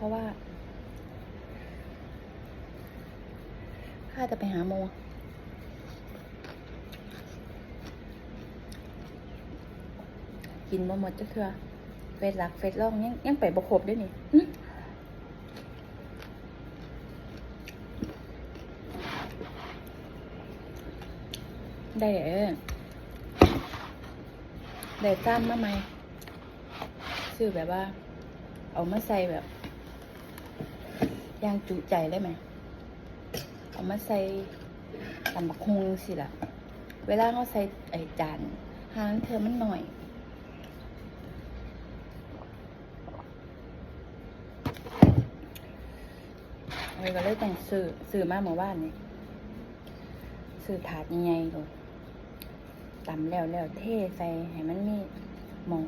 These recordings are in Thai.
เพราะว่าข้าจะไปหาโมกินบ่หมดจะเถื่อเฟสหลักเฟสร่องยังยังไปบ่ครบด้วยนี่ได้เออได้ต้านมาไหมซื้อแบบว่า เอามาใส่แบบ ย่างจุใจได้ไหมเอามาใส่ตำบักฮงสิล่ะ เวลาเขาใส่ไอจานหางเธอมันหน่อยเลยก็เลยต้องซื้อซื้อมาเมื่อวานนี่ซื้อถาดใหญ่ๆเลยตำแล้วแล้วเทใส่ให้มันมีมอง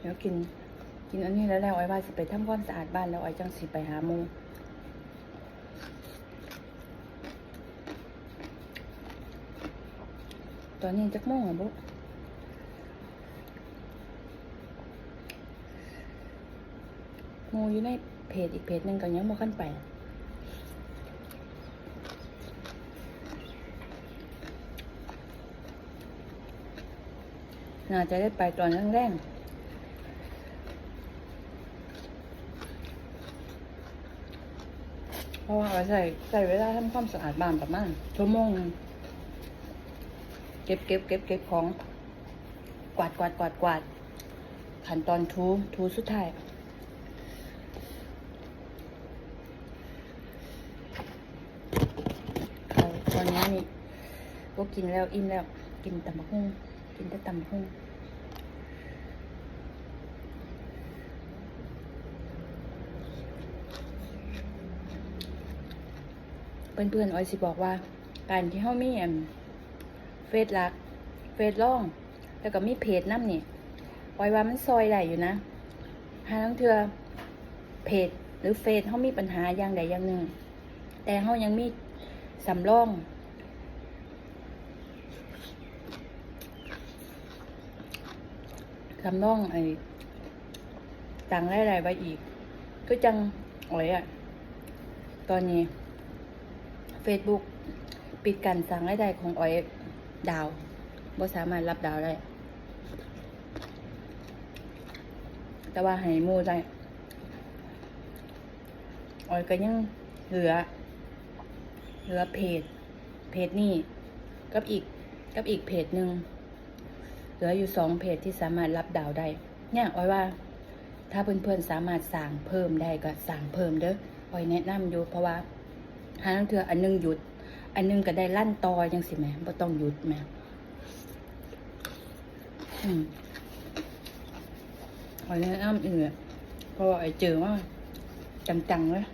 เดี๋ยวกิน กินอันนี้แล้วแล้วไอ้ว่าสิไปทำความสะอาดบ้านแล้วไอ้จังสิไปหามูตอนนี้จักโมงอะบุหมูอยู่ในเพจอีกเพจหนึ่งก็ยังบ่ขั้นไป น่าจะได้ไปตอนแรกๆ เพ ราะว่าใส่ใส่เวลาทำความสะอาดบ้านประมาณชั่วโมงนึงเก็บเก็บเก็บเก็บของ กวาดกวาดกวาดกวาดขั้นตอนทูทูสุดท้ายตอนนี้นี่ก็กินแล้วอิ่มแล้ว กินตำบักหุ่งกินแต่ตำบักหุ่ง เพื่อนๆออยสิบอกว่า การที่เขามีเฟซลักเฟซล่อง แล้วก็มีเพจน้ำนี่ออยว่ามันซอยได้อยู่นะหาทั้งเทือเพจหรือเฟซเขามีปัญหาอย่างใดอย่างหนึ่ง แต่เขายังมีสำรองสำรองไอ้ตังได้ไรไว้อีก ก็จังอ้อยอะตอนนี้ Facebook ปิดการสั่งรายได้ของอ้อยดาวบ่สามารถรับดาวได้ แต่ว่าให้มูได้อ้อยก็ยังเหลือ เหลือเพจ เพจนี่กับอีกกับอีกเพจหนึ่งเหลืออยู่สองเพจที่สามารถรับดาวได้เนี่ยอ้อยว่า ถ้าเพื่อนๆสามารถสั่งเพิ่มได้ก็สั่งเพิ่มเด้ออ้อยแนะนำอยู่เพราะว่า หาลังเถื่ออันหนึงหยุด อันหนึงก็ได้ลั่นต่อยังสิแม่บ่ต้องหยุดแม่อืมขอแนะนำอีกอะเพราะว่าไอ้เจอว่าจังๆเลย